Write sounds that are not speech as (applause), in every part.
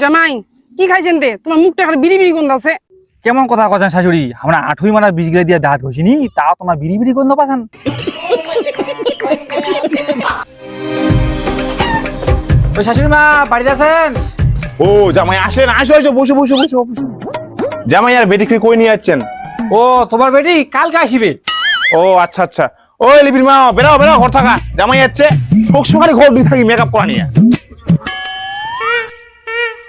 জামাই কি খাইছেন তে? তোমার মুখটা খালি বিড়ি বিড়ি গন্ধ আছে। কেমন কথা কছেন শাশুড়ি? আমরা আঠুই মারা বীজ গিলে দিয়ে দাঁত ঘষিনি তা তোমার বিড়ি বিড়ি গন্ধ পাচ্ছেন ওই শাশুড়ি মা বাড়িতে আছেন? ও জামাই আসেন আসো আসো বসো বসো বসো। জামাই আর বেটিকে কই নিয়ে যাচ্ছেন? ও তোমার বেটি কালকে আসিবে। ও আচ্ছা আচ্ছা। ওই লিপির মা বেরাও বেরাও ঘর থাকা। জামাই যাচ্ছে সব সময় ঘর দিয়ে থাকি মেকআপ করা নিয়ে।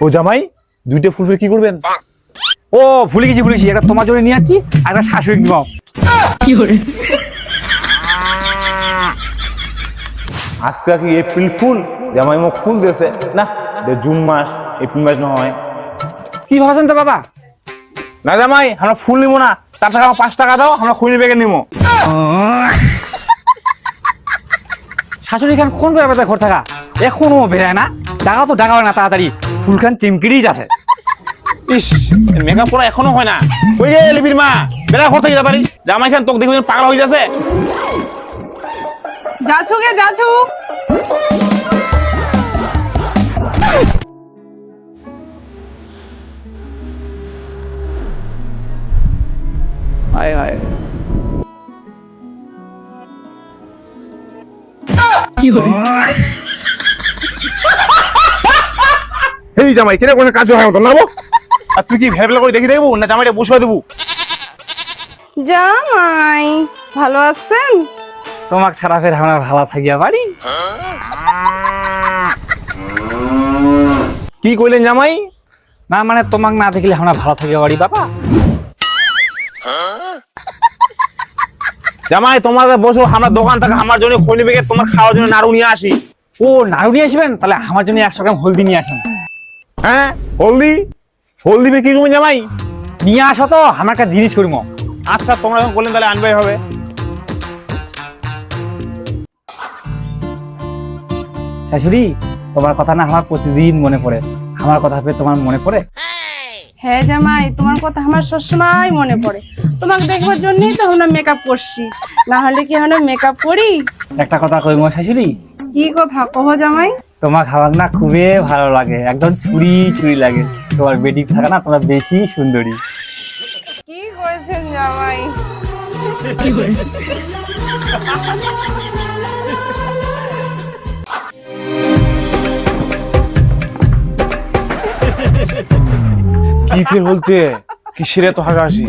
ও জামাই দুইটা ফুল কি করবেন? ও ভুলে গেছি ভুলে গেছি। একটা তোমার জন্য নিয়ে যাচ্ছি আর একটা শাশুড়ি দিব আজকে কি এপ্রিল ফুল? জামাই মুখ ফুল দিয়েছে। না জুন মাস এপ্রিল মাস নয় কি ভাবছেন তো বাবা? না জামাই আমরা ফুল নিবো না। তার টাকা পাঁচ টাকা দাও আমরা খুঁজে বেগে নিবো। শাশুড়ি খান কোন ব্যাপারে ঘর থাকা? এখনও বেড়ায় না। টাকা তো ডাকা হয় না তাড়াতাড়ি। ফুলখান চিমকিড়েই যাচ্ছে। ইস মেকআপ করা এখনও হয় না। ওই যে লিপির মা বেড়া ঘর থেকে তাড়াতাড়ি জামাই খান তোকে দেখবে পাগলা হয়ে যাচ্ছে। যাচ্ছু গে যাচ্ছু? হায় হায়। এই জামাই কেন কোনো কাজ হয় মতন নাবো (laughs) আর তুই কি ভেবে করে দেখি দেখব না জামাইটা বসে দেবো? জামাই ভালো আছেন? তোমাক ছাড়া ফের আমরা ভালো থাকিয়া বাড়ি কি কইলেন জামাই? না মানে তোমাক না দেখলে আমরা ভালো থাকিয়া বাড়ি বাবা। জামাই তোমার বসো আমরা দোকান থেকে আমার জন্য খৈনি বেগে তোমার খাওয়ার জন্য নাড়ু নিয়ে আসি। ও নাড়ু নিয়ে আসবেন? তাহলে আমার জন্য একশো গ্রাম হলদি নিয়ে আসেন। হ্যাঁ? হলদি? হলদি বেগে কি করবেন জামাই? নিয়ে আসো তো আমার একটা জিনিস করিম আচ্ছা তোমরা যখন বললেন তাহলে আনবাই হবে। শাশুড়ি তোমার কথা না আমার প্রতিদিন মনে পড়ে। আমার কথা পেয়ে তোমার মনে পড়ে? হ্যাঁ জামাই তোমার কথা আমার সবসময় মনে পড়ে। তোমাকে দেখবার জন্যই তো আমরা মেকআপ করছি। না হলে কি আমরা মেকআপ করি? একটা কথা কইম শাশুড়ি? কি কথা কহ জামাই। তোমার খাবার না খুবই ভালো লাগে। একদম চুরি চুরি লাগে। তোমার বেটি থাকা না তোমার বেশি সুন্দরী। কি করেছেন জামাই? কি ফের বলতে কিসের এত হাসাহাসি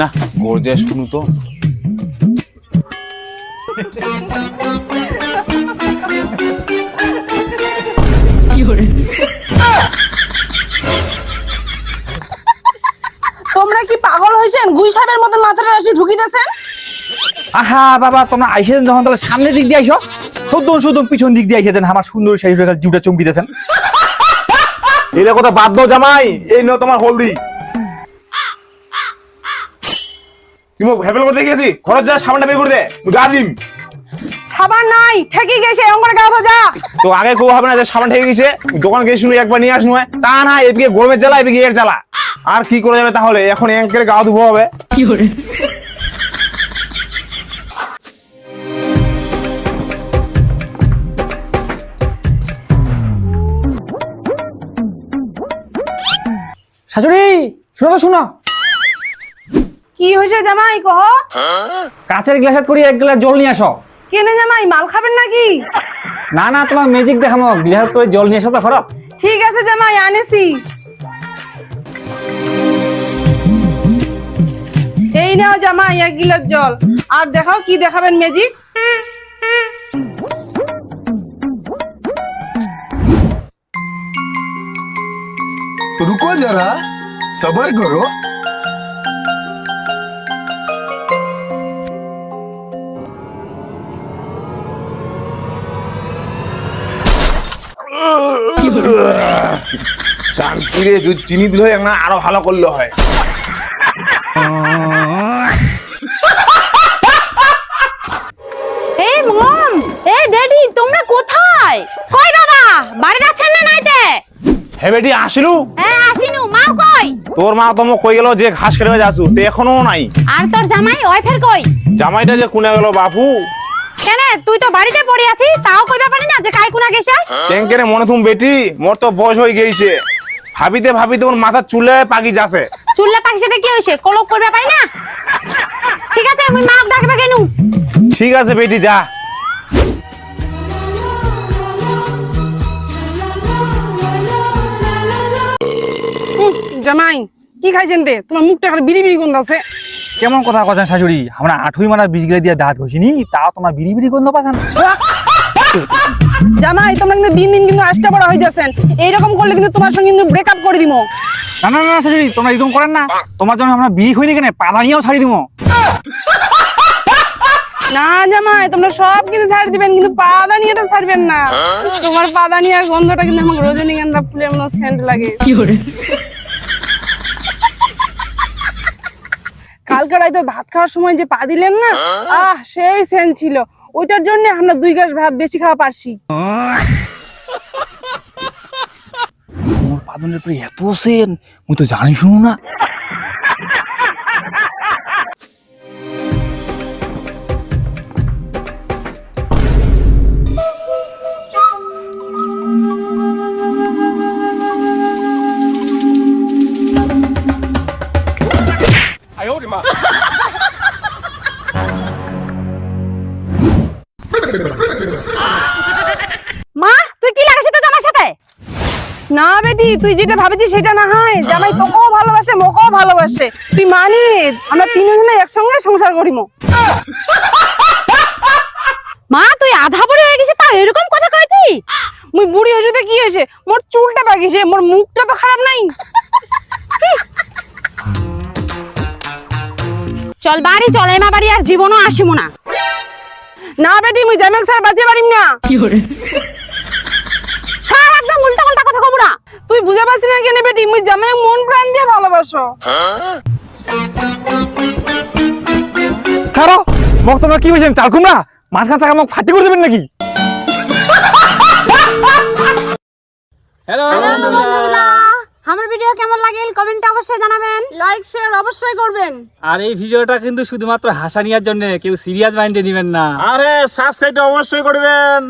না গর্জে শুনু তো। তোমরা কি পাগল হয়েছেন? গুই সাহেবের মতন মাথাটা রাশি ঢুকিতেছেন? আহা বাবা তোমরা আইসেছেন যখন তাহলে সামনের দিক দিয়ে আইসো। শুদ্ধ শুদ্ধ পিছন দিক দিয়ে আইসেছেন। আমার সুন্দর শাশুড়ি জিউটা চমকিতেছেন। এটা কথা বাদ দাও জামাই। এই নাও তোমার হলদি। তুমি ভেবেল করতে গেছি খরচ যা সাবানটা বের করে দে গা দিম। সাবান নাই ঠেকে গেছে অঙ্গনে গা যা তো আগে কেউ হবে না যে সাবান ঠেকে গেছে দোকান গিয়ে শুনে একবার নিয়ে আসনু তা না এদিকে গরমের জ্বালা এদিকে এর জ্বালা। আর কি করে যাবে তাহলে? এখন একের গা ধুবো হবে। শাশুড়ি শোনো তো শোনো। কি হয়েছে জামাই কহ? কাঁচের গ্লাসের করে এক গ্লাস জল নিয়ে আসো। কেনে জামাই মাল খাবেন নাকি না না তোমার ম্যাজিক দেখামো গ্লাস করে জল নিয়ে আসো তো খরচ ঠিক আছে জামাই আনেছি এই নাও জামাই এক গিলাস জল আর দেখাও কি দেখাবেন ম্যাজিক रुको जरा सबर करो যদি চিনি দিলে হয় না আরও ভালো করলে হয়। এই মম এই ড্যাডি তোমরা কোথায়? কই বাবা বাড়ি যাচ্ছেন না নাইতে? হে বেটি আসিলু? হ্যাঁ আসিনু মাও কই? তোর মা কই গেল যে ঘাস কেটে যাসু তো এখনও নাই। আর তোর জামাই ওই ফের কই? জামাইটা যে কোনে গেল বাপু? কেন? তুই তো বাড়িতে পড়ে আছিস তাও কইবা পারি না যে কাই কোনা গেছে ট্যাঙ্কের মনে তুমি বেটি মোর তো বয়স গেছে ভাবিতে ভাবিতে ওর মাথার চুলে পাকি যাচ্ছে। চুল্লা পাখি সাথে কি হইছে কলক করবে পারি না? ঠিক আছে আমি মাপ ডাকবে কেন ঠিক আছে বেটি যা। জামাই কি খাইছেন রে? তোমার মুখটা বিড়ি বিড়ি গন্ধ আছে। কেমন কথা কথা শাশুড়ি? আমরা আঠুই মারা বীজ গিলে দিয়ে দাঁত ঘষিনি তাও তোমার বিড়ি বিড়ি গন্ধ পাচ্ছেন জামাই তোমরা কিন্তু দিন দিন কিন্তু আষ্টা বড় হয়ে যাচ্ছেন এইরকম করলে কিন্তু তোমার সঙ্গে কিন্তু ব্রেকআপ করে দিবো না না না শাশুড়ি তোমরা এরকম করেন না। তোমার জন্য আমরা বিড়ি হইনি কেন পালানিয়াও ছাড়ি দিব না জামাই তোমরা সব কিছু ছাড় দিবেন কিন্তু পাদানিয়াটা ছাড়বেন না। তোমার পাদানিয়ার গন্ধটা কিন্তু আমার রজনীগন্ধা ফুলের মতো সেন্ট লাগে। কালকে রাইতে ভাত খাওয়ার সময় যে পা দিলেন না আহ সেই সেন ছিল। ওইটার জন্য আমরা দুই গ্লাস ভাত বেশি খাওয়া পারছি। তোমার পাদনের পরে এত সেন মুই তো জানি শুনো না। তুই যেটা ভাবেছিস সেটা না হয়। জামাই তোকেও ভালোবাসে মোকেও ভালোবাসে। তুই মানিস আমরা তিনজনে একসঙ্গে সংসার করিমো। মা তুই আধা বুড়ি হয়ে গেছিস তাও এরকম কথা কইছিস? মুই বুড়ি হয়েছে কি হয়েছে? মোর চুলটা পাকিছে মোর মুখটা তো খারাপ নাই। চল বাড়ি চল এমা বাড়ি আর জীবনও আসিমু না। না বেটি মুই জামাই স্যার বাজে পারিম না। ছাড় একদম উল্টা উল্টা কথা কব না। বুঝে পারছিস না কেন বেটি? মুই জামাই মন প্রাণ দিয়ে ভালোবাসো। ছাড়ো মোক তোমরা কি বলছেন চাল কুমড়া? মাঝখান থেকে মোক ফাটি করে দেবেন নাকি? হ্যালো বন্ধুগুলা আমার ভিডিও কেমন লাগেল? কমেন্টে অবশ্যই জানাবেন। লাইক শেয়ার অবশ্যই করবেন। আর এই ভিডিওটা কিন্তু শুধুমাত্র হাসানিয়ার জন্য কেউ সিরিয়াস মাইন্ডে নেবেন না। আরে সাবস্ক্রাইব অবশ্যই করবেন।